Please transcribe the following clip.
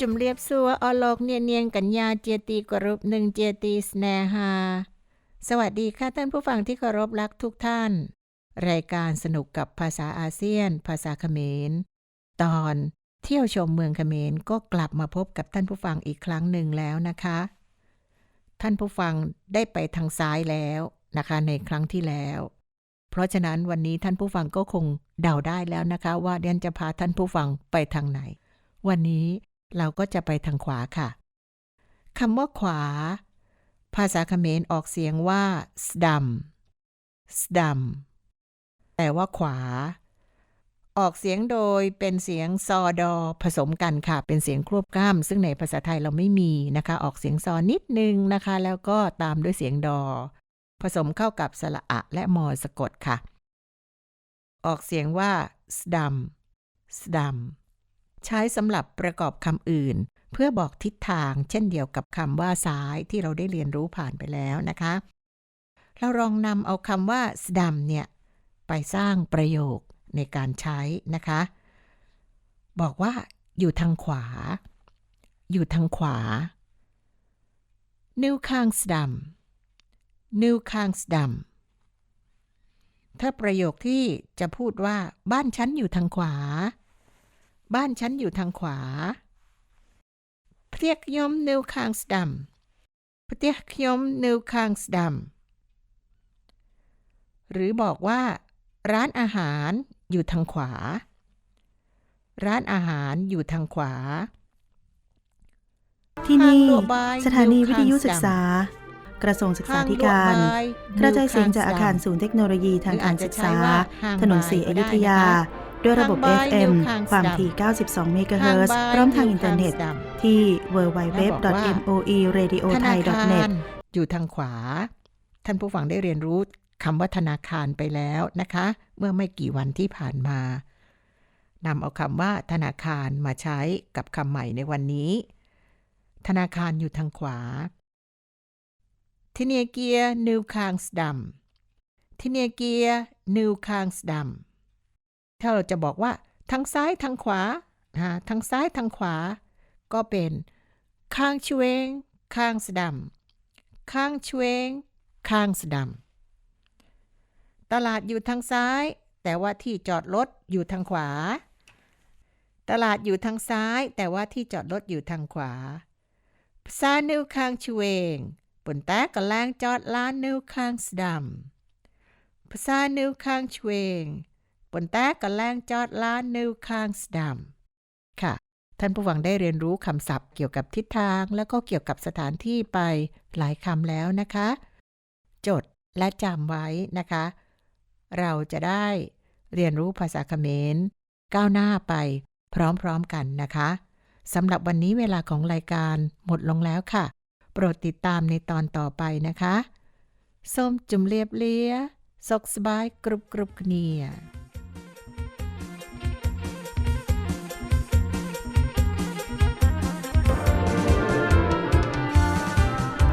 จุมเรียบซัวอโลกเนียนเนียนกัญญาเจตีกรุปหนึ่งเจตีสแนหา สวัสดีค่ะท่านผู้ฟังที่เคารพรักทุกท่าน รายการสนุกกับภาษาอาเซียน ภาษาเขมร ตอนเที่ยวชมเมืองเขมรก็กลับมาพบกับท่านผู้ฟังอีกครั้งหนึ่งแล้วนะคะ ท่านผู้ฟังได้ไปทางซ้ายแล้วนะคะในครั้งที่แล้ว เพราะฉะนั้นวันนี้ท่านผู้ฟังก็คงเดาได้แล้วนะคะ ว่าเดียนจะพาท่านผู้ฟังไปทางไหน วันนี้ เราก็จะไปทางขวาค่ะคำว่าขวา ภาษาเขมรออกเสียงว่าสดัมสดัมแต่ว่าขวา ออกเสียงโดยเป็นเสียงซอดอผสมกันค่ะ เป็นเสียงควบกล้าม ซึ่งในภาษาไทยเราไม่มีนะคะ ออกเสียงซอนิดนึงนะคะ แล้วก็ตามด้วยเสียงดอ ผสมเข้ากับสระอะและมอสะกดค่ะ ออกเสียงว่าสดัมสดัม ใช้สำหรับประกอบคำอื่น เพื่อบอกทิศทาง เช่นเดียวกับคำว่าซ้ายที่เราได้เรียนรู้ผ่านไปแล้วนะคะ เราลองนำเอาคำว่าสดัมเนี่ย ไปสร้างประโยคในการใช้นะคะ บอกว่าอยู่ทางขวา อยู่ทางขวา นิวคางสดัมนิวคางสดัมถ้าประโยคที่จะพูดว่าบ้านฉันอยู่ทางขวา บ้านฉันอยู่ทางขวาเพียกยมนิวคางสดัมเพียกยมนิวคางสดัมหรือบอกว่า ร้านอาหารอยู่ทางขวา ร้านอาหารอยู่ทางขวา ที่นี่ทางโลบายสถานีวิทยุ New ศึกษา กระทรวงศึกษาธิการกระจายเสียงจากอาคารศูนย์เทคโนโลยีทางการศึกษา ถนนสีอยุธยา ด้วยระบบทางบ้าน FM อยู่ข้างความสดัมถี่ 92 เมกะเฮิรตซ์พร้อมทางอินเทอร์เน็ต ที่ www.moeradiothai.net อยู่ทางขวา ท่านผู้ฟังได้เรียนรู้คำว่าธนาคารไปแล้วนะคะ เมื่อไม่กี่วันที่ผ่านมานำเอาคำว่าธนาคารมาใช้กับคำใหม่ในวันนี้ ธนาคารอยู่ทางขวาทิเนเกียนิวคางสดัมทิเนเกียนิวคางสดัม ถ้าเราจะบอกว่าทางซ้ายทางขวาทางซ้ายทางขวา ก็เป็นข้างชเวงข้างสดัมข้างชเวงข้างสดัมตลาดอยู่ทางซ้าย แต่ว่าที่จอดรถอยู่ทางขวา ตลาดอยู่ทางซ้าย แต่ว่าที่จอดรถอยู่ทางขวาภานิวคางชเวงปนแต่กะแลงจอดล้านนิวคางสดัมภาษานิวคางชเวง ปนแต่กะแลงจอดล้านนิวคางสดัมค่ะ ท่านผู้ฟังได้เรียนรู้คำศัพท์เกี่ยวกับทิศทาง แล้วก็เกี่ยวกับสถานที่ไปหลายคำแล้วนะคะ จดและจำไว้นะคะ เราจะได้เรียนรู้ภาษาเขมร ก้าวหน้าไปพร้อมๆกันนะคะสำหรับวันนี้เวลาของรายการหมดลงแล้วค่ะ โปรดติดตามในตอนต่อไปนะคะ ส้มจุ่มเรียบเลีย สกสบายกรุบกรุบเนีย